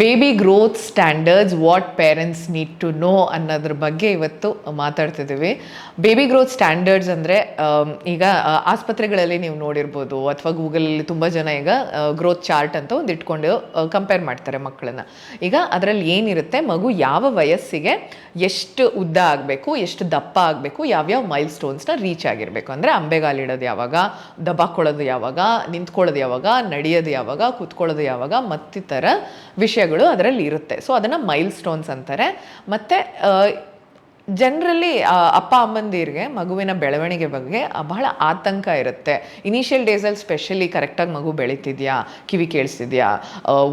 Baby growth standards what parents need to know ಅನ್ನೋದ್ರ ಬಗ್ಗೆ ಇವತ್ತು ಮಾತಾಡ್ತಿದ್ದೀವಿ. ಬೇಬಿ ಗ್ರೋತ್ ಸ್ಟ್ಯಾಂಡರ್ಡ್ಸ್ ಅಂದರೆ ಈಗ ಆಸ್ಪತ್ರೆಗಳಲ್ಲಿ ನೀವು ನೋಡಿರ್ಬೋದು ಅಥವಾ ಗೂಗಲಲ್ಲಿ ತುಂಬ ಜನ ಈಗ ಗ್ರೋತ್ ಚಾರ್ಟ್ ಅಂತ ಒಂದು ಇಟ್ಕೊಂಡು ಕಂಪೇರ್ ಮಾಡ್ತಾರೆ ಮಕ್ಕಳನ್ನ. ಈಗ ಅದರಲ್ಲಿ ಏನಿರುತ್ತೆ? ಮಗು ಯಾವ ವಯಸ್ಸಿಗೆ ಎಷ್ಟು ಉದ್ದ ಆಗಬೇಕು, ಎಷ್ಟು ದಪ್ಪ ಆಗಬೇಕು, ಯಾವ್ಯಾವ ಮೈಲ್ ಸ್ಟೋನ್ಸ್ನ ರೀಚ್ ಆಗಿರಬೇಕು? ಅಂದರೆ ಅಂಬೆಗಾಲಿಡೋದು ಯಾವಾಗ, ದಬಾಕೊಳ್ಳೋದು ಯಾವಾಗ, ನಿಂತ್ಕೊಳ್ಳೋದು ಯಾವಾಗ, ನಡೆಯೋದು ಯಾವಾಗ, ಕೂತ್ಕೊಳ್ಳೋದು ಯಾವಾಗ ಮತ್ತಿತರ ವಿಷಯಗಳು ಅದರಲ್ಲಿ ಇರುತ್ತೆ. ಸೊ ಅದನ್ನು ಮೈಲ್ ಸ್ಟೋನ್ಸ್ ಅಂತಾರೆ. ಮತ್ತು ಜನರಲಿ ಅಪ್ಪ ಅಮ್ಮಂದಿರಿಗೆ ಮಗುವಿನ ಬೆಳವಣಿಗೆ ಬಗ್ಗೆ ಬಹಳ ಆತಂಕ ಇರುತ್ತೆ. ಇನಿಷಿಯಲ್ ಡೇಸಲ್ಲಿ ಸ್ಪೆಷಲಿ ಕರೆಕ್ಟಾಗಿ ಮಗು ಬೆಳೀತಿದ್ಯಾ? ಕಿವಿ ಕೇಳಿಸ್ತಿದ್ಯಾ?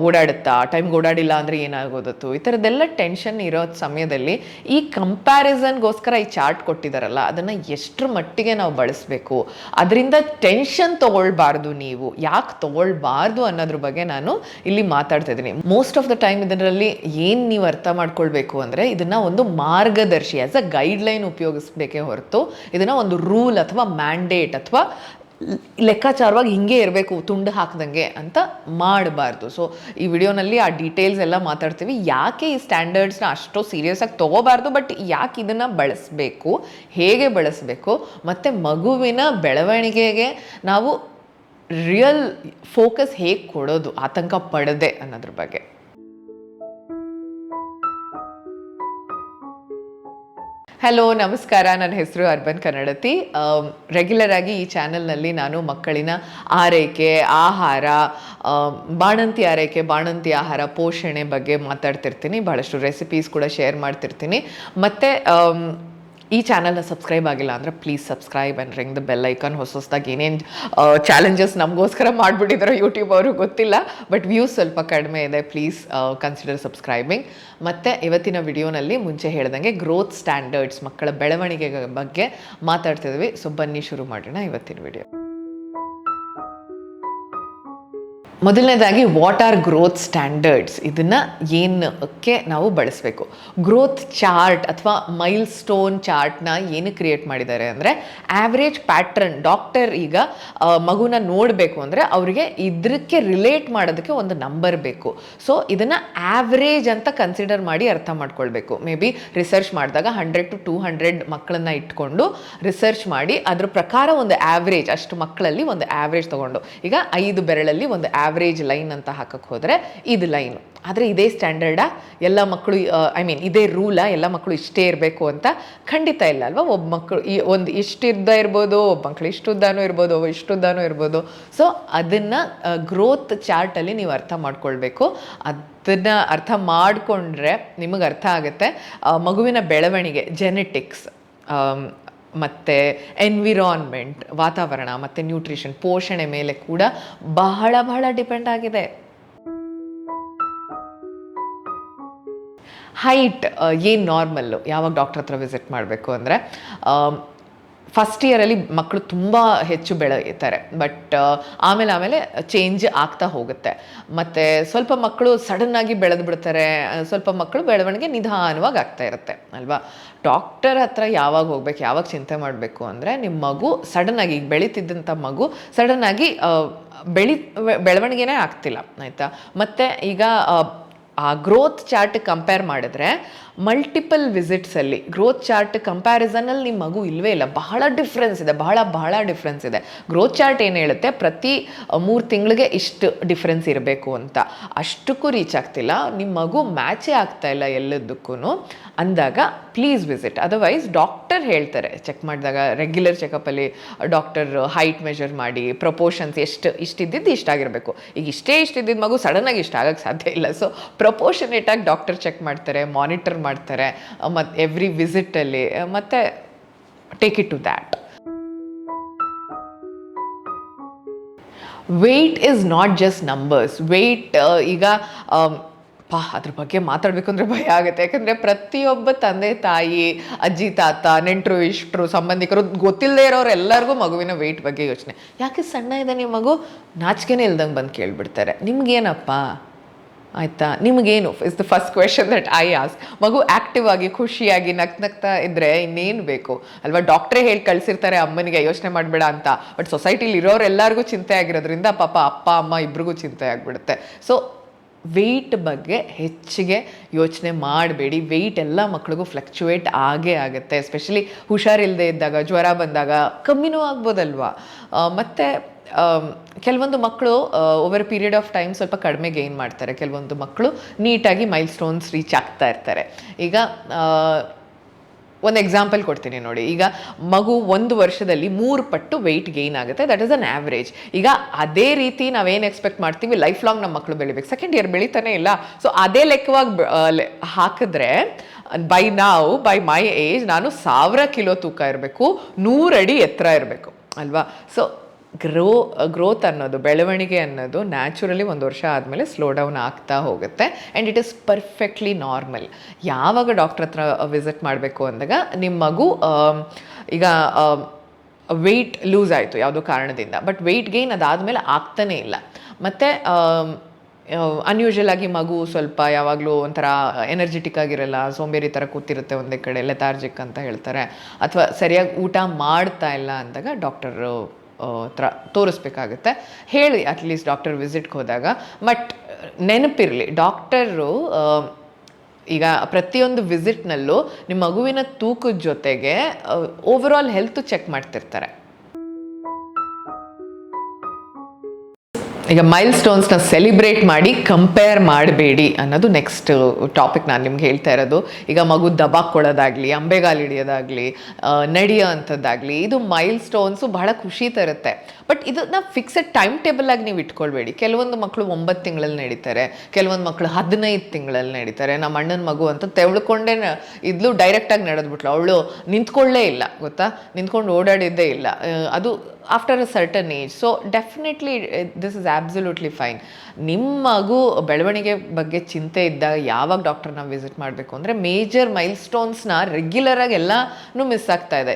ಓಡಾಡುತ್ತಾ? ಟೈಮ್ಗೆ ಓಡಾಡಿಲ್ಲ ಅಂದರೆ ಏನಾಗೋದತ್ತು? ಈ ಥರದ್ದೆಲ್ಲ ಟೆನ್ಷನ್ ಇರೋ ಸಮಯದಲ್ಲಿ ಈ ಕಂಪ್ಯಾರಿಸನ್ಗೋಸ್ಕರ ಈ ಚಾರ್ಟ್ ಕೊಟ್ಟಿದ್ದಾರಲ್ಲ ಅದನ್ನು ಎಷ್ಟರ ಮಟ್ಟಿಗೆ ನಾವು ಬಳಸಬೇಕು? ಅದರಿಂದ ಟೆನ್ಷನ್ ತೊಗೊಳ್ಬಾರ್ದು ನೀವು. ಯಾಕೆ ತೊಗೊಳ್ಬಾರ್ದು ಅನ್ನೋದ್ರ ಬಗ್ಗೆ ನಾನು ಇಲ್ಲಿ ಮಾತಾಡ್ತಾ ಇದ್ದೀನಿ. ಮೋಸ್ಟ್ ಆಫ್ ದ ಟೈಮ್ ಇದರಲ್ಲಿ ಏನು ನೀವು ಅರ್ಥ ಮಾಡ್ಕೊಳ್ಬೇಕು ಅಂದರೆ ಇದನ್ನು ಒಂದು ಮಾರ್ಗದರ್ಶಿ ಆ್ಯಸ್ ಅ ಗೈಡ್ಲೈನ್ ಉಪಯೋಗಿಸ್ಬೇಕೇ ಹೊರತು ಇದನ್ನು ಒಂದು ರೂಲ್ ಅಥವಾ ಮ್ಯಾಂಡೇಟ್ ಅಥವಾ ಲೆಕ್ಕಾಚಾರವಾಗಿ ಹಿಂಗೆ ಇರಬೇಕು, ತುಂಡು ಹಾಕ್ದಂಗೆ ಅಂತ ಮಾಡಬಾರ್ದು. ಸೊ ಈ ವಿಡಿಯೋನಲ್ಲಿ ಆ ಡೀಟೇಲ್ಸ್ ಎಲ್ಲ ಮಾತಾಡ್ತೀವಿ. ಯಾಕೆ ಈ ಸ್ಟ್ಯಾಂಡರ್ಡ್ಸ್ನ ಅಷ್ಟು ಸೀರಿಯಸ್ ಆಗಿ ತೊಗೋಬಾರ್ದು ಬಟ್ ಯಾಕೆ ಇದನ್ನು ಬಳಸಬೇಕು, ಹೇಗೆ ಬಳಸಬೇಕು, ಮತ್ತು ಮಗುವಿನ ಬೆಳವಣಿಗೆಗೆ ನಾವು ರಿಯಲ್ ಫೋಕಸ್ ಹೇಗೆ ಕೊಡೋದು, ಆತಂಕ ಪಡದೆ ಅನ್ನೋದ್ರ ಬಗ್ಗೆ. ಹಲೋ ನಮಸ್ಕಾರ. ನನ್ನ ಹೆಸರು ಅರ್ಬನ್ ಕನ್ನಡತಿ ರೆಗ್ಯುಲರ್ ಆಗಿ ಈ ಚಾನೆಲ್ನಲ್ಲಿ ನಾನು ಮಕ್ಕಳಿನ ಆರೈಕೆ ಆಹಾರ ಆಮ್, ಬಾಣಂತಿ ಆರೈಕೆ ಬಾಣಂತಿ ಆಹಾರ ಪೋಷಣೆ ಬಗ್ಗೆ ಮಾತಾಡ್ತಿರ್ತೀನಿ. ಭಾಳಷ್ಟು ರೆಸಿಪೀಸ್ ಕೂಡ ಶೇರ್ ಮಾಡ್ತಿರ್ತೀನಿ. ಮತ್ತು ಈ ಚಾನಲ್ನ ಸಬ್ಸ್ಕ್ರೈಬ್ ಆಗಿಲ್ಲ ಅಂದರೆ please subscribe and ring the bell icon ಹೊಸ ಹೊಸದಾಗಿ ಏನೇನು ಚಾಲೆಂಜಸ್ ನಮಗೋಸ್ಕರ ಮಾಡಿಬಿಟ್ಟಿದ್ರು ಯೂಟ್ಯೂಬ್ ಅವರು ಗೊತ್ತಿಲ್ಲ ಬಟ್ ವ್ಯೂಸ್ ಸ್ವಲ್ಪ ಕಡಿಮೆ ಇದೆ ಪ್ಲೀಸ್ ಕನ್ಸಿಡರ್ ಸಬ್ಸ್ಕ್ರೈಬಿಂಗ್ ಮತ್ತು ಇವತ್ತಿನ ವಿಡಿಯೋನಲ್ಲಿ ಮುಂಚೆ ಹೇಳ್ದಂಗೆ ಗ್ರೋತ್ ಸ್ಟ್ಯಾಂಡರ್ಡ್ಸ್ ಮಕ್ಕಳ ಬೆಳವಣಿಗೆ ಬಗ್ಗೆ ಮಾತಾಡ್ತಿದ್ವಿ. ಸೊ ಬನ್ನಿ ಶುರು ಮಾಡೋಣ ಇವತ್ತಿನ ವಿಡಿಯೋ. ಮೊದಲನೇದಾಗಿ ವಾಟ್ ಆರ್ ಗ್ರೋತ್ ಸ್ಟ್ಯಾಂಡರ್ಡ್ಸ್ ಇದನ್ನು ಏನಕ್ಕೆ ನಾವು ಬಳಸಬೇಕು? ಗ್ರೋತ್ ಚಾರ್ಟ್ ಅಥವಾ ಮೈಲ್ ಸ್ಟೋನ್ ಚಾರ್ಟ್ನ ಏನು ಕ್ರಿಯೇಟ್ ಮಾಡಿದ್ದಾರೆ ಅಂದರೆ ಆ್ಯಾವ್ರೇಜ್ ಪ್ಯಾಟ್ರನ್ ಡಾಕ್ಟರ್ ಈಗ ಮಗುನ ನೋಡಬೇಕು ಅಂದರೆ, ಅವರಿಗೆ ಇದಕ್ಕೆ ರಿಲೇಟ್ ಮಾಡೋದಕ್ಕೆ ಒಂದು ನಂಬರ್ ಬೇಕು. ಸೊ ಇದನ್ನು ಆ್ಯಾವ್ರೇಜ್ ಅಂತ ಕನ್ಸಿಡರ್ ಮಾಡಿ ಅರ್ಥ ಮಾಡ್ಕೊಳ್ಬೇಕು. ಮೇ ಬಿ ರಿಸರ್ಚ್ ಮಾಡಿದಾಗ ಹಂಡ್ರೆಡ್ ಟು ಟೂ ಹಂಡ್ರೆಡ್ ಮಕ್ಕಳನ್ನ ಇಟ್ಕೊಂಡು ರಿಸರ್ಚ್ ಮಾಡಿ, ಅದ್ರ ಪ್ರಕಾರ ಒಂದು ಆ್ಯಾವ್ರೇಜ್ ಅಷ್ಟು ಮಕ್ಕಳಲ್ಲಿ ಒಂದು ಆ್ಯಾವ್ರೇಜ್ ತಗೊಂಡು. ಈಗ ಐದು ಬೆರಳಲ್ಲಿ ಒಂದು ಆವ್ರೇಜ್ ಲೈನ್ ಅಂತ ಹಾಕಕ್ಕೆ ಹೋದರೆ ಇದು ಲೈನು ಆದರೆ ಇದೇ ಸ್ಟ್ಯಾಂಡರ್ಡಾ ಎಲ್ಲ ಮಕ್ಕಳು ಐ ಮೀನ್ ಇದೇ ರೂಲಾ ಎಲ್ಲ ಮಕ್ಕಳು ಇಷ್ಟೇ ಇರಬೇಕು ಅಂತ ಖಂಡಿತ ಇಲ್ಲ ಅಲ್ವಾ? ಒಬ್ಬ ಮಕ್ಕಳು ಈ ಒಂದು ಇಷ್ಟುದ್ದ ಇರ್ಬೋದು, ಒಬ್ಬ ಮಕ್ಕಳು ಇಷ್ಟುದ್ದಾನೂ ಇರ್ಬೋದು, ಒಬ್ಬ ಇಷ್ಟುದ್ದಾನೂ ಇರ್ಬೋದು. ಸೊ ಅದನ್ನು ಗ್ರೋತ್ ಚಾರ್ಟಲ್ಲಿ ನೀವು ಅರ್ಥ ಮಾಡ್ಕೊಳ್ಬೇಕು. ಅದನ್ನು ಅರ್ಥ ಮಾಡಿಕೊಂಡ್ರೆ ನಿಮಗೆ ಅರ್ಥ ಆಗುತ್ತೆ. ಮಗುವಿನ ಬೆಳವಣಿಗೆ ಜೆನೆಟಿಕ್ಸ್ ಮತ್ತು ಎನ್ವಿರಾನ್ಮೆಂಟ್ ವಾತಾವರಣ ಮತ್ತು ನ್ಯೂಟ್ರಿಷನ್ ಪೋಷಣೆ ಮೇಲೆ ಕೂಡ ಬಹಳ ಬಹಳ ಡಿಪೆಂಡ್ ಆಗಿದೆ. ಹೈಟ್ ಏನು ನಾರ್ಮಲ್ಲು ಯಾವಾಗ ಡಾಕ್ಟ್ರ್ ಹತ್ರ ವಿಸಿಟ್ ಮಾಡಬೇಕು ಅಂದರೆ ಫಸ್ಟ್ ಇಯರಲ್ಲಿ ಮಕ್ಕಳು ತುಂಬ ಹೆಚ್ಚು ಬೆಳೆಯುತ್ತಾರೆ. ಬಟ್ ಆಮೇಲೆ ಆಮೇಲೆ ಚೇಂಜ್ ಆಗ್ತಾ ಹೋಗುತ್ತೆ. ಮತ್ತು ಸ್ವಲ್ಪ ಮಕ್ಕಳು ಸಡನ್ನಾಗಿ ಬೆಳೆದು ಬಿಡ್ತಾರೆ ಸ್ವಲ್ಪ ಮಕ್ಕಳು ಬೆಳವಣಿಗೆ ನಿಧಾನವಾಗಿ ಆಗ್ತಾ ಇರುತ್ತೆ, ಅಲ್ವಾ? ಡಾಕ್ಟರ್ ಹತ್ರ ಯಾವಾಗ ಹೋಗ್ಬೇಕು, ಯಾವಾಗ ಚಿಂತೆ ಮಾಡಬೇಕು ಅಂದರೆ ನಿಮ್ಮ ಮಗು ಸಡನ್ನಾಗಿ ಈಗ ಬೆಳೀತಿದ್ದಂಥ ಮಗು ಸಡನ್ನಾಗಿ ಬೆಳಿ, ಬೆಳವಣಿಗೆನೇ ಆಗ್ತಿಲ್ಲ, ಆಯಿತಾ? ಮತ್ತು ಈಗ ಆ, ಗ್ರೋತ್ ಚಾರ್ಟ್ ಕಂಪೇರ್ ಮಾಡಿದ್ರೆ ಮಲ್ಟಿಪಲ್ ವಿಸಿಟ್ಸಲ್ಲಿ ಗ್ರೋತ್ ಚಾರ್ಟ್ ಕಂಪ್ಯಾರಿಸನಲ್ಲಿ ನಿಮ್ಮ ಮಗು ಇಲ್ಲವೇ ಇಲ್ಲ ಬಹಳ ಡಿಫ್ರೆನ್ಸ್ ಇದೆ ಬಹಳ ಬಹಳ ಡಿಫ್ರೆನ್ಸ್ ಇದೆ. ಗ್ರೋತ್ ಚಾರ್ಟ್ ಏನು ಹೇಳುತ್ತೆ ಪ್ರತಿ ಮೂರು ತಿಂಗಳಿಗೆ ಇಷ್ಟು ಡಿಫ್ರೆನ್ಸ್ ಇರಬೇಕು ಅಂತ. ಅಷ್ಟಕ್ಕೂ ರೀಚ್ ಆಗ್ತಿಲ್ಲ ನಿಮ್ಮ ಮಗು ಮ್ಯಾಚೇ ಆಗ್ತಾ ಇಲ್ಲ ಎಲ್ಲದಕ್ಕೂ ಅಂದಾಗ ಪ್ಲೀಸ್ ವಿಸಿಟ್ ಅದರ್ವೈಸ್ ಡಾಕ್ಟರ್ ಹೇಳ್ತಾರೆ ಚೆಕ್ ಮಾಡಿದಾಗ ರೆಗ್ಯುಲರ್ ಚೆಕಪ್ಪಲ್ಲಿ ಡಾಕ್ಟರ್ ಹೈಟ್ ಮೆಷರ್ ಮಾಡಿ ಪ್ರಪೋರ್ಷನ್ಸ್ ಎಷ್ಟು ಇಷ್ಟಿದ್ದಿದ್ದು ಇಷ್ಟಾಗಿರಬೇಕು ಈಗ ಇಷ್ಟೇ ಇಷ್ಟಿದ್ದಿದ್ದು ಮಗು ಸಡನ್ನಾಗಿ ಇಷ್ಟ ಆಗಕ್ಕೆ ಸಾಧ್ಯ ಇಲ್ಲ. ಸೊ ಪ್ರಪೋರ್ಷನೇಟಾಗಿ ಡಾಕ್ಟರ್ ಚೆಕ್ ಮಾಡ್ತಾರೆ ಮಾನಿಟರ್ ಮಾಡ್ತಾರೆ ಮತ್ತು ಎವ್ರಿ ವಿಸಿಟಲ್ಲಿ ಮತ್ತು take it to that weight is not just numbers weight ಈಗ ಆಮ್, ಪಾ ಅದ್ರ ಬಗ್ಗೆ ಮಾತಾಡಬೇಕು ಅಂದರೆ ಭಯ ಆಗುತ್ತೆ. ಯಾಕಂದರೆ ಪ್ರತಿಯೊಬ್ಬ ತಂದೆ ತಾಯಿ ಅಜ್ಜಿ ತಾತ ನೆಂಟರು ಇಷ್ಟರು ಸಂಬಂಧಿಕರು ಗೊತ್ತಿಲ್ಲದೆ ಇರೋರು ಎಲ್ಲರಿಗೂ ಮಗುವಿನ ವೆಯ್ಟ್ ಬಗ್ಗೆ ಯೋಚನೆ. ಯಾಕೆ ಸಣ್ಣ ಇದೆ ನಿಮ್ಮ ಮಗು? ನಾಚಿಕೆನೇ ಇಲ್ದಂಗೆ ಬಂದು ಕೇಳಿಬಿಡ್ತಾರೆ. ನಿಮ್ಗೇನಪ್ಪ? ಆಯಿತಾ? ನಿಮಗೇನು? Is the first question that I ask ಮಗು ಆ್ಯಕ್ಟಿವ್ ಆಗಿ, ಖುಷಿಯಾಗಿ ನಕ್ ನಗ್ತಾ ಇದ್ದರೆ ಇನ್ನೇನು ಬೇಕು? ಅಲ್ವಾ? ಡಾಕ್ಟ್ರೇ ಹೇಳಿ ಕಳಿಸಿರ್ತಾರೆ, ಅಮ್ಮನಿಗೆ ಯೋಚನೆ ಮಾಡಬೇಡ ಅಂತ. ಬಟ್ ಸೊಸೈಟಿಲಿ ಇರೋರೆಲ್ಲರಿಗೂ ಚಿಂತೆ ಆಗಿರೋದ್ರಿಂದ ಪಾಪ ಅಪ್ಪ, ಅಮ್ಮ ಇಬ್ರಿಗೂ ಚಿಂತೆ ಆಗಿಬಿಡುತ್ತೆ. ಸೊ ವೆಯ್ಟ್ ಬಗ್ಗೆ ಹೆಚ್ಚಿಗೆ ಯೋಚನೆ ಮಾಡಬೇಡಿ. ವೆಯ್ಟ್ ಎಲ್ಲ ಮಕ್ಳಿಗೂ ಫ್ಲಕ್ಚುಯೇಟ್ ಆಗೇ ಆಗುತ್ತೆ. ಎಸ್ಪೆಷಲಿ ಹುಷಾರಿಲ್ಲದೆ ಇದ್ದಾಗ, ಜ್ವರ ಬಂದಾಗ ಕಮ್ಮಿನೂ ಆಗ್ಬೋದಲ್ವಾ? ಮತ್ತು ಕೆಲವೊಂದು ಮಕ್ಕಳು ಓವರ್ ಪೀರಿಯಡ್ ಆಫ್ ಟೈಮ್ ಸ್ವಲ್ಪ ಕಡಿಮೆ ಗೇನ್ ಮಾಡ್ತಾರೆ. ಕೆಲವೊಂದು ಮಕ್ಕಳು ನೀಟಾಗಿ ಮೈಲ್ ಸ್ಟೋನ್ಸ್ ರೀಚ್ ಆಗ್ತಾ ಇರ್ತಾರೆ. ಈಗ ಒಂದು ಎಕ್ಸಾಂಪಲ್ ಕೊಡ್ತೀನಿ ನೋಡಿ. ಈಗ ಮಗು ಒಂದು ವರ್ಷದಲ್ಲಿ ಮೂರು ಪಟ್ಟು ವೆಯ್ಟ್ ಗೇನ್ ಆಗುತ್ತೆ. ದಟ್ ಇಸ್ ಅನ್ ಆವ್ರೇಜ್ ಈಗ ಅದೇ ರೀತಿ ನಾವೇನು ಎಕ್ಸ್ಪೆಕ್ಟ್ ಮಾಡ್ತೀವಿ? ಲೈಫ್ ಲಾಂಗ್ ನಮ್ಮ ಮಕ್ಕಳು ಬೆಳಿಬೇಕು. ಸೆಕೆಂಡ್ ಇಯರ್ ಬೆಳೀತಾನೆ ಇಲ್ಲ. ಸೊ ಅದೇ ಲೆಕ್ಕವಾಗಿ ಲೆ- ಹಾಕಿದ್ರೆ ಬೈ ನಾವು ಬೈ ಮೈ ಏಜ್ ನಾನು ಸಾವಿರ ಕಿಲೋ ತೂಕ ಇರಬೇಕು. ನೂರಡಿ ಎತ್ತರ ಇರಬೇಕು. ಅಲ್ವಾ? ಸೊ ಗ್ರೋ ಗ್ರೋತ್ ಅನ್ನೋದು, ಬೆಳವಣಿಗೆ ಅನ್ನೋದು ನ್ಯಾಚುರಲಿ ಒಂದು ವರ್ಷ ಆದಮೇಲೆ ಸ್ಲೋ ಡೌನ್ ಆಗ್ತಾ ಹೋಗುತ್ತೆ. And it is perfectly normal ಯಾವಾಗ ಡಾಕ್ಟ್ರ್ ಹತ್ರ ವಿಸಿಟ್ ಮಾಡಬೇಕು ಅಂದಾಗ ನಿಮ್ಮ ಮಗು ಈಗ ವೆಯ್ಟ್ ಲೂಸ್ ಆಯಿತು ಯಾವುದೋ ಕಾರಣದಿಂದ. ಬಟ್ ವೆಯ್ಟ್ ಗೇನ್ ಅದಾದಮೇಲೆ ಆಗ್ತಾನೇ ಇಲ್ಲ. ಮತ್ತು ಅನ್ಯೂಶಲ್ ಆಗಿ ಮಗು ಸ್ವಲ್ಪ ಯಾವಾಗಲೂ ಒಂಥರ ಎನರ್ಜೆಟಿಕ್ ಆಗಿರಲ್ಲ, ಸೋಂಬೇರಿ ಥರ ಕೂತಿರುತ್ತೆ ಒಂದೇ ಕಡೆ ಲೆಥಾರ್ಜಿಕ್ ಅಂತ ಹೇಳ್ತಾರೆ. ಅಥವಾ ಸರಿಯಾಗಿ ಊಟ ಮಾಡ್ತಾ ಇಲ್ಲ ಅಂದಾಗ ಡಾಕ್ಟರು ಹತ್ರ ತೋರಿಸ್ಬೇಕಾಗುತ್ತೆ. ಹೇಳಿ ಅಟ್ಲೀಸ್ಟ್ ಡಾಕ್ಟರ್ ವಿಸಿಟ್ಗೆ ಹೋದಾಗ. ಬಟ್ ನೆನಪಿರಲಿ ಡಾಕ್ಟರು ಈಗ ಪ್ರತಿಯೊಂದು ವಿಸಿಟ್ನಲ್ಲೂ ನಿಮ್ಮ ಮಗುವಿನ ತೂಕದ ಜೊತೆಗೆ ಓವರ್ ಆಲ್ ಹೆಲ್ತ್ ಚೆಕ್ ಮಾಡ್ತಿರ್ತಾರೆ. ಈಗ ಮೈಲ್ ಸ್ಟೋನ್ಸ್ನ ಸೆಲಿಬ್ರೇಟ್ ಮಾಡಿ ಕಂಪೇರ್ ಮಾಡಬೇಡಿ ಅನ್ನೋದು ನೆಕ್ಸ್ಟ್ ಟಾಪಿಕ್ ನಾನು ನಿಮ್ಗೆ ಹೇಳ್ತಾ ಇರೋದು. ಈಗ ಮಗು ದಬಾಕೊಳ್ಳೋದಾಗಲಿ, ಅಂಬೆಗಾಲು ಹಿಡಿಯೋದಾಗಲಿ ನಡೆಯೋ ಅಂಥದ್ದಾಗಲಿ, ಇದು ಮೈಲ್ ಸ್ಟೋನ್ಸು ಬಹಳ ಖುಷಿ ತರುತ್ತೆ. ಬಟ್ ಇದನ್ನ ಫಿಕ್ಸೆಡ್ ಟೈಮ್ ಟೇಬಲ್ ಆಗಿ ನೀವು ಇಟ್ಕೊಳ್ಬೇಡಿ. ಕೆಲವೊಂದು ಮಕ್ಕಳು ಒಂಬತ್ತು ತಿಂಗಳಲ್ಲಿ ನಡೀತಾರೆ, ಕೆಲವೊಂದು ಮಕ್ಕಳು ಹದಿನೈದು ತಿಂಗಳಲ್ಲಿ ನಡೀತಾರೆ, ನಮ್ಮ ಅಣ್ಣನ ಮಗು ಅಂತ ತೆವಳ್ಕೊಂಡೇ ಇದ್ಲು ಡೈರೆಕ್ಟಾಗಿ ನಡೆದ್ಬಿಟ್ಲು. ಅವಳು ನಿಂತ್ಕೊಳ್ಳೇ ಇಲ್ಲ, ಗೊತ್ತಾ? ನಿಂತ್ಕೊಂಡು ಓಡಾಡಿದ್ದೇ ಇಲ್ಲ. ಅದು after a certain age so definitely this is absolutely fine ನಿಮ್ಮ ಮಗು ಬೆಳವಣಿಗೆ ಬಗ್ಗೆ ಚಿಂತೆ ಇದ್ದಾಗ ಯಾವಾಗ ಡಾಕ್ಟರ್ನ ವಿಸಿಟ್ ಮಾಡಬೇಕು ಅಂದರೆ ಮೇಜರ್ ಮೈಲ್ ಸ್ಟೋನ್ಸ್ನ ರೆಗ್ಯುಲರಾಗಿ ಎಲ್ಲನೂ ಮಿಸ್ ಆಗ್ತಾ ಇದೆ.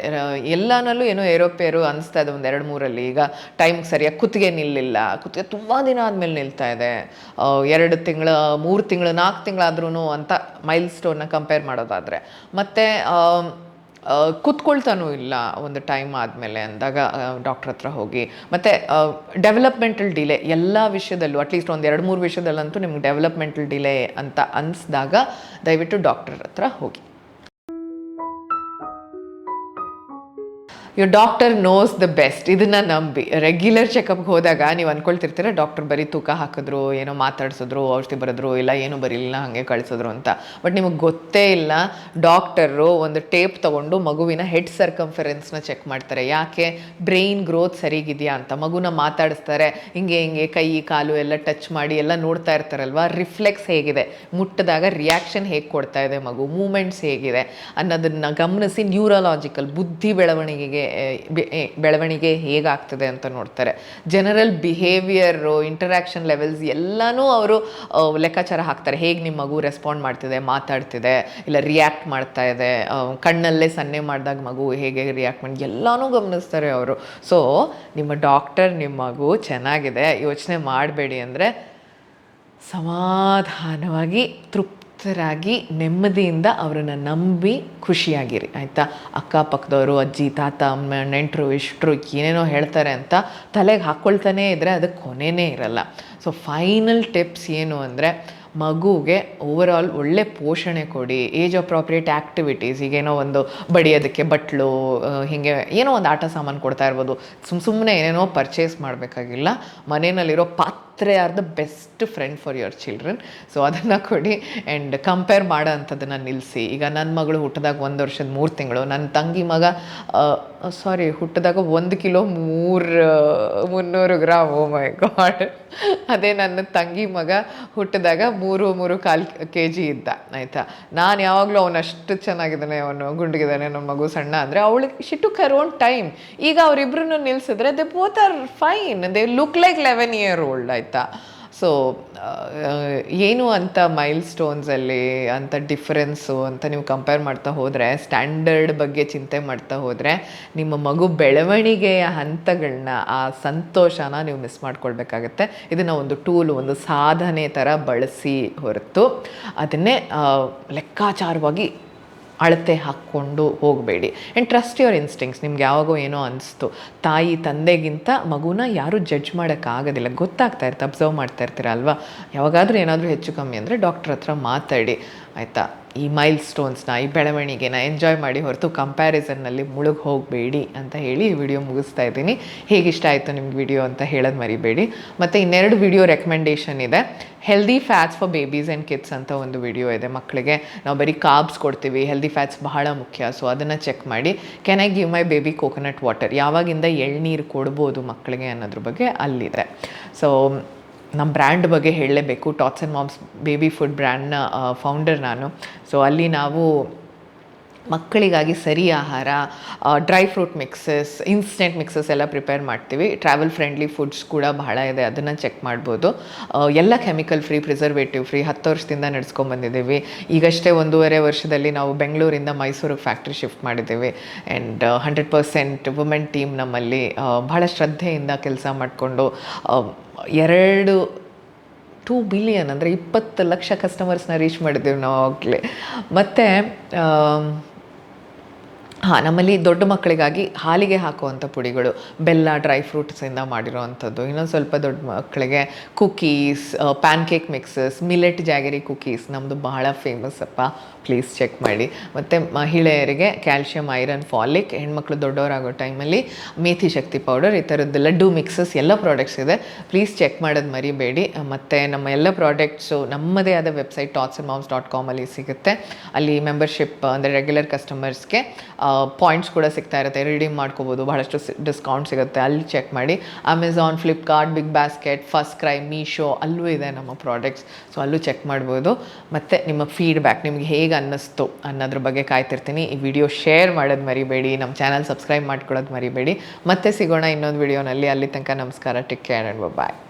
ಎಲ್ಲನಲ್ಲೂ ಏನೋ ಏರೋಪೇರು ಅನಿಸ್ತಾ ಇದೆ ಒಂದು ಎರಡು ಮೂರಲ್ಲಿ. ಈಗ ಟೈಮ್ಗೆ ಸರಿಯಾಗಿ ಕುತ್ತಿಗೆ ನಿಲ್ಲಿಲ್ಲ. ಕುತ್ತಿಗೆ ತುಂಬ ದಿನ ಆದಮೇಲೆ ನಿಲ್ತಾ ಇದೆ. ಎರಡು ತಿಂಗಳು, ಮೂರು ತಿಂಗಳು ನಾಲ್ಕು ತಿಂಗಳಾದ್ರೂ ಅಂತ ಮೈಲ್ ಸ್ಟೋನ್ನ ಕಂಪೇರ್ ಮಾಡೋದಾದರೆ. ಮತ್ತು ಕುತ್ಕೊಳ್ತಾನೂ ಇಲ್ಲ ಒಂದು ಟೈಮ್ ಆದಮೇಲೆ ಅಂದಾಗ ಡಾಕ್ಟ್ರ್ ಹತ್ರ ಹೋಗಿ. ಮತ್ತು ಡೆವಲಪ್ಮೆಂಟಲ್ ಡಿಲೇ ಎಲ್ಲ ವಿಷಯದಲ್ಲೂ ಅಟ್ಲೀಸ್ಟ್ ಒಂದು ಎರಡು ಮೂರು ವಿಷಯದಲ್ಲಂತೂ ನಿಮ್ಗೆ ಡೆವಲಪ್ಮೆಂಟಲ್ ಡಿಲೇ ಅಂತ ಅನಿಸ್ದಾಗ ದಯವಿಟ್ಟು ಡಾಕ್ಟರ್ ಹತ್ರ ಹೋಗಿ. You doctor knows the best ಇದನ್ನು ನಂಬಿ. ರೆಗ್ಯುಲರ್ ಚೆಕಪ್ಗೆ ಹೋದಾಗ ನೀವು ಅಂದ್ಕೊಳ್ತಿರ್ತೀರ ಡಾಕ್ಟರ್ ಬರೀ ತೂಕ ಹಾಕಿದ್ರು, ಏನೋ ಮಾತಾಡ್ಸಿದ್ರು, ಔಷಧಿ ಬರೆದ್ರು, ಇಲ್ಲ ಏನೂ ಬರೀಲಿಲ್ಲ, ಹಾಗೆ ಕಳಿಸಿದ್ರು ಅಂತ. ಬಟ್ ನಿಮಗೆ ಗೊತ್ತೇ ಇಲ್ಲ ಡಾಕ್ಟರು ಒಂದು ಟೇಪ್ ತಗೊಂಡು ಮಗುವಿನ ಹೆಡ್ ಸರ್ಕಂಫರೆನ್ಸ್ನ ಚೆಕ್ ಮಾಡ್ತಾರೆ. ಯಾಕೆ? ಬ್ರೈನ್ ಗ್ರೋತ್ ಸರಿಗಿದೆಯಾ ಅಂತ. ಮಗುನ ಮಾತಾಡಿಸ್ತಾರೆ, ಹಿಂಗೆ ಹಿಂಗೆ ಕೈ, ಕಾಲು ಎಲ್ಲ ಟಚ್ ಮಾಡಿ ಎಲ್ಲ ನೋಡ್ತಾ ಇರ್ತಾರಲ್ವ? ರಿಫ್ಲೆಕ್ಸ್ ಹೇಗಿದೆ? ಮುಟ್ಟಿದಾಗ ರಿಯಾಕ್ಷನ್ ಹೇಗೆ ಕೊಡ್ತಾ ಇದೆ ಮಗು? ಮೂಮೆಂಟ್ಸ್ ಹೇಗಿದೆ? ಅನ್ನೋದನ್ನು ಗಮನಿಸಿ ನ್ಯೂರಲಾಜಿಕಲ್ ಬುದ್ಧಿ ಬೆಳವಣಿಗೆಗೆ ಬೆಳವಣಿಗೆ ಹೇಗಾಗ್ತದೆ ಅಂತ ನೋಡ್ತಾರೆ. ಜನರಲ್ ಬಿಹೇವಿಯರು ಇಂಟರಾಕ್ಷನ್ ಲೆವೆಲ್ಸ್ ಎಲ್ಲನೂ ಅವರು ಲೆಕ್ಕಾಚಾರ ಹಾಕ್ತಾರೆ. ಹೇಗೆ ನಿಮ್ಮ ಮಗು ರೆಸ್ಪಾಂಡ್ ಮಾಡ್ತಿದೆ, ಮಾತಾಡ್ತಿದೆ, ಇಲ್ಲ ರಿಯಾಕ್ಟ್ ಮಾಡ್ತಾ ಇದೆ ಕಣ್ಣಲ್ಲೇ ಸನ್ನೆ ಮಾಡಿದಾಗ ಮಗು ಹೇಗೆ ರಿಯಾಕ್ಟ್ ಮಾಡಿ, ಎಲ್ಲನೂ ಗಮನಿಸ್ತಾರೆ ಅವರು. ಸೊ ನಿಮ್ಮ ಡಾಕ್ಟರ್ ನಿಮ್ಮ ಮಗು ಚೆನ್ನಾಗಿದೆ, ಯೋಚನೆ ಮಾಡಬೇಡಿ ಅಂದರೆ ಸಮಾಧಾನವಾಗಿ ತೃಪ್ತರಾಗಿ ನೆಮ್ಮದಿಯಿಂದ ಅವರನ್ನು ನಂಬಿ ಖುಷಿಯಾಗಿರಿ, ಆಯಿತಾ? ಅಕ್ಕಪಕ್ಕದವರು, ಅಜ್ಜಿ, ತಾತ, ಅಮ್ಮ, ನೆಂಟರು ಇಷ್ಟರು ಏನೇನೋ ಹೇಳ್ತಾರೆ ಅಂತ ತಲೆಗೆ ಹಾಕ್ಕೊಳ್ತಾನೇ ಇದ್ದರೆ ಅದಕ್ಕೆ ಕೊನೆಯೇ ಇರಲ್ಲ. ಸೊ ಫೈನಲ್ ಟಿಪ್ಸ್ ಏನು ಅಂದರೆ ಮಗುಗೆ ಓವರ್ ಆಲ್ ಒಳ್ಳೆ ಪೋಷಣೆ ಕೊಡಿ. ಏಜ್ ಅಪ್ರಾಪ್ರಿಯೇಟ್ ಆ್ಯಕ್ಟಿವಿಟೀಸ್ ಈಗೇನೋ ಒಂದು ಬಡಿಯೋದಕ್ಕೆ ಬಟ್ಲು ಹೀಗೆ ಏನೋ ಒಂದು ಆಟ ಸಾಮಾನು ಕೊಡ್ತಾ ಇರ್ಬೋದು. ಸುಮ್ಮ ಸುಮ್ಮನೆ ಏನೇನೋ ಪರ್ಚೇಸ್ ಮಾಡಬೇಕಾಗಿಲ್ಲ. ಮನೆಯಲ್ಲಿರೋ ಪಾತ್ರೆ are the best friend for your children so ಅದನ್ನು ಕೊಡಿ ಆ್ಯಂಡ್ ಕಂಪೇರ್ ಮಾಡೋ ಅಂಥದ್ದನ್ನು ನಿಲ್ಲಿಸಿ ಈಗ ನನ್ನ ಮಗಳು ಹುಟ್ಟಿದಾಗ ಒಂದು ವರ್ಷದ ಮೂರು ತಿಂಗಳು ನನ್ನ ತಂಗಿ ಮಗ ಸಾರಿ ಹುಟ್ಟಿದಾಗ ಒಂದು ಕಿಲೋ ಮೂರು ಮುನ್ನೂರು ಗ್ರಾಮ್ ಓ ಮೈ ಗಾಡ್ ಅದೇ ನನ್ನ ತಂಗಿ ಮಗ ಹುಟ್ಟಿದಾಗ ಮೂರು ಮೂರು ಕಾಲು ಕೆ ಜಿ ಇದ್ದ, ಆಯಿತಾ? ನಾನು ಯಾವಾಗಲೂ ಅವನಷ್ಟು ಚೆನ್ನಾಗಿದ್ದಾನೆ, ಅವನು ಗುಂಡಿಗಿದ್ದಾನೆ ನನ್ನ ಮಗು ಸಣ್ಣ ಅಂದರೆ ಅವಳಿಗೆ she took her own time ಈಗ ಅವರಿಬ್ಬರನ್ನು ನಿಲ್ಲಿಸಿದ್ರೆ they both are fine they look like eleven year old ಆಯಿತಾ? ಸೊ ಏನು ಅಂತ ಮೈಲ್ ಸ್ಟೋನ್ಸಲ್ಲಿ ಅಂಥ ಡಿಫ್ರೆನ್ಸು ಅಂತ ನೀವು ಕಂಪೇರ್ ಮಾಡ್ತಾ ಹೋದರೆ ಸ್ಟ್ಯಾಂಡರ್ಡ್ ಬಗ್ಗೆ ಚಿಂತೆ ಮಾಡ್ತಾ ಹೋದರೆ, ನಿಮ್ಮ ಮಗು ಬೆಳವಣಿಗೆಯ ಹಂತಗಳನ್ನ ಆ ಸಂತೋಷನ ನೀವು ಮಿಸ್ ಮಾಡ್ಕೊಳ್ಬೇಕಾಗತ್ತೆ. ಇದನ್ನು ಒಂದು ಟೂಲ್ ಒಂದು ಸಾಧನೆ ಥರ ಬಳಸಿ ಹೊರತು, ಅದನ್ನೇ ಲೆಕ್ಕಾಚಾರವಾಗಿ ಅಳತೆ ಹಾಕ್ಕೊಂಡು ಹೋಗಬೇಡಿ. ಆ್ಯಂಡ್ ಟ್ರಸ್ಟ್ ಯುವರ್ ಇನ್ಸ್ಟಿಂಕ್ಸ್ ನಿಮ್ಗೆ ಯಾವಾಗೋ ಏನೋ ಅನಿಸ್ತು. ತಾಯಿ ತಂದೆಗಿಂತ ಮಗುನ ಯಾರೂ ಜಡ್ಜ್ ಮಾಡೋಕ್ಕಾಗೋದಿಲ್ಲ ಗೊತ್ತಾಗ್ತಾ ಇರುತ್ತೆ ಅಬ್ಸರ್ವ್ ಮಾಡ್ತಾ ಇರ್ತೀರ ಅಲ್ವಾ? ಯಾವಾಗಾದರೂ ಏನಾದರೂ ಹೆಚ್ಚು ಕಮ್ಮಿ ಅಂದರೆ ಡಾಕ್ಟ್ರ್ ಹತ್ರ ಮಾತಾಡಿ. ಆಯಿತಾ? ಈ ಮೈಲ್ ಸ್ಟೋನ್ಸ್ನ ಈ ಬೆಳವಣಿಗೆನ ಎಂಜಾಯ್ ಮಾಡಿ ಹೊರತು ಕಂಪ್ಯಾರಿಸನ್ನಲ್ಲಿ ಮುಳುಗಿ ಹೋಗಬೇಡಿ ಅಂತ ಹೇಳಿ ಈ ವಿಡಿಯೋ ಮುಗಿಸ್ತಾ ಇದ್ದೀನಿ. ಹೇಗಿಷ್ಟ ಆಯಿತು ನಿಮ್ಗೆ ವಿಡಿಯೋ ಅಂತ ಹೇಳೋದು ಮರಿಬೇಡಿ. ಮತ್ತು ಇನ್ನೆರಡು ವಿಡಿಯೋ ರೆಕಮೆಂಡೇಷನ್ ಇದೆ. Healthy fats for babies and kids ಅಂತ ಒಂದು ವಿಡಿಯೋ ಇದೆ. ಮಕ್ಕಳಿಗೆ ನಾವು ಬರೀ ಕಾಬ್ಸ್ ಕೊಡ್ತೀವಿ ಹೆಲ್ದಿ ಫ್ಯಾಟ್ಸ್ ಬಹಳ ಮುಖ್ಯ. ಸೊ ಅದನ್ನು ಚೆಕ್ ಮಾಡಿ can I give my baby coconut water ಯಾವಾಗಿಂದ ಎಳ್ನೀರು ಕೊಡ್ಬೋದು ಮಕ್ಕಳಿಗೆ ಅನ್ನೋದ್ರ ಬಗ್ಗೆ ಅಲ್ಲಿದೆ. ಸೊ ನಮ್ಮ ಬ್ರ್ಯಾಂಡ್ ಬಗ್ಗೆ ಹೇಳಲೇಬೇಕು. Tots and Moms baby food ಬ್ರ್ಯಾಂಡ್ನ ಫೌಂಡರ್ ನಾನು. ಸೊ ಅಲ್ಲಿ ನಾವು ಮಕ್ಕಳಿಗಾಗಿ ಸರಿ ಆಹಾರ dry fruit mixes instant mixes ಎಲ್ಲ ಪ್ರಿಪೇರ್ ಮಾಡ್ತೀವಿ. ಟ್ರಾವೆಲ್ ಫ್ರೆಂಡ್ಲಿ ಫುಡ್ಸ್ ಕೂಡ ಬಹಳ ಇದೆ, ಅದನ್ನು ಚೆಕ್ ಮಾಡ್ಬೋದು. ಎಲ್ಲ ಕೆಮಿಕಲ್ ಫ್ರೀ ಪ್ರಿಸರ್ವೇಟಿವ್ ಫ್ರೀ ಹತ್ತು ವರ್ಷದಿಂದ ನಡೆಸ್ಕೊಂಬಂದಿದ್ದೀವಿ ಈಗಷ್ಟೇ ಒಂದೂವರೆ ವರ್ಷದಲ್ಲಿ ನಾವು ಬೆಂಗಳೂರಿಂದ ಮೈಸೂರಿಗೆ ಫ್ಯಾಕ್ಟ್ರಿ ಶಿಫ್ಟ್ ಮಾಡಿದ್ದೀವಿ. And hundred percent women team ನಮ್ಮಲ್ಲಿ ಬಹಳ ಶ್ರದ್ಧೆಯಿಂದ ಕೆಲಸ ಮಾಡಿಕೊಂಡು ಎರಡು ಟೂ ಬಿಲಿಯನ್ ಅಂದರೆ ಇಪ್ಪತ್ತು ಲಕ್ಷ ಕಸ್ಟಮರ್ಸ್ನ ರೀಚ್ ಮಾಡಿದ್ದೀವಿ ನಾವು ಆಗಲೇ ಮತ್ತು ಹಾಂ, ನಮ್ಮಲ್ಲಿ ದೊಡ್ಡ ಮಕ್ಕಳಿಗಾಗಿ ಹಾಲಿಗೆ ಹಾಕುವಂಥ ಪುಡಿಗಳು, ಬೆಲ್ಲ ಡ್ರೈ ಫ್ರೂಟ್ಸಿಂದ ಮಾಡಿರೋವಂಥದ್ದು. ಇನ್ನೊಂದು ಸ್ವಲ್ಪ ದೊಡ್ಡ ಮಕ್ಕಳಿಗೆ cookies pancake mixes millet jaggery cookies ನಮ್ಮದು ಬಹಳ ಫೇಮಸ್ ಅಪ್ಪ. ಪ್ಲೀಸ್ ಚೆಕ್ ಮಾಡಿ. ಮತ್ತು ಮಹಿಳೆಯರಿಗೆ ಕ್ಯಾಲ್ಶಿಯಂ ಐರನ್ ಫಾಲಿಕ್ ಹೆಣ್ಮಕ್ಳು ದೊಡ್ಡವರಾಗೋ ಟೈಮಲ್ಲಿ ಮೇಥಿ ಶಕ್ತಿ ಪೌಡರ್ ಈ ಥರದ್ದು ಲಡ್ಡು ಮಿಕ್ಸಸ್ ಎಲ್ಲ ಪ್ರಾಡಕ್ಟ್ಸ್ ಇದೆ. ಪ್ಲೀಸ್ ಚೆಕ್ ಮಾಡೋದು ಮರಿಬೇಡಿ. ಮತ್ತು ನಮ್ಮ ಎಲ್ಲ ಪ್ರಾಡಕ್ಟ್ಸು ನಮ್ಮದೇ ಆದ website Tots and Moms dot ಕಾಮಲ್ಲಿ ಸಿಗುತ್ತೆ. ಅಲ್ಲಿ ಮೆಂಬರ್ಶಿಪ್ ಅಂದರೆ ರೆಗ್ಯುಲರ್ ಕಸ್ಟಮರ್ಸ್ಗೆ ಪಾಯಿಂಟ್ಸ್ ಕೂಡ ಸಿಗ್ತಾ ಇರುತ್ತೆ. ರೀಡಿಂಗ್ ಮಾಡ್ಕೋಬೋದು. ಬಹಳಷ್ಟು ಡಿಸ್ಕೌಂಟ್ ಸಿಗುತ್ತೆ. ಅಲ್ಲಿ ಚೆಕ್ ಮಾಡಿ. ಅಮೆಝಾನ್ ಫ್ಲಿಪ್ಕಾರ್ಟ್ ಬಿಗ್ ಬಾಸ್ಕೆಟ್ ಫಸ್ಟ್ ಕ್ರೈ ಮೀಶೋ ಅಲ್ಲೂ ಇದೆ ನಮ್ಮ ಪ್ರಾಡಕ್ಟ್ಸ್ ಸೊ ಅಲ್ಲೂ ಚೆಕ್ ಮಾಡ್ಬೋದು. ಮತ್ತು ನಿಮ್ಮ ಫೀಡ್ಬ್ಯಾಕ್ ನಿಮ್ಗೆ ಹೇಗೆ ಅನ್ನಿಸ್ತು ಅನ್ನೋದ್ರ ಬಗ್ಗೆ ಕಾಯ್ತಿರ್ತೀನಿ. ಈ ವಿಡಿಯೋ ಶೇರ್ ಮಾಡೋದು ಮರಿಬೇಡಿ. ನಮ್ಮ ಚಾನಲ್ ಸಬ್ಸ್ಕ್ರೈಬ್ ಮಾಡ್ಕೊಳ್ಳೋದು ಮರಿಬೇಡಿ. ಮತ್ತೆ ಸಿಗೋಣ ಇನ್ನೊಂದು ವಿಡಿಯೋನಲ್ಲಿ ಅಲ್ಲಿ ತನಕ ನಮಸ್ಕಾರ. Take care and bye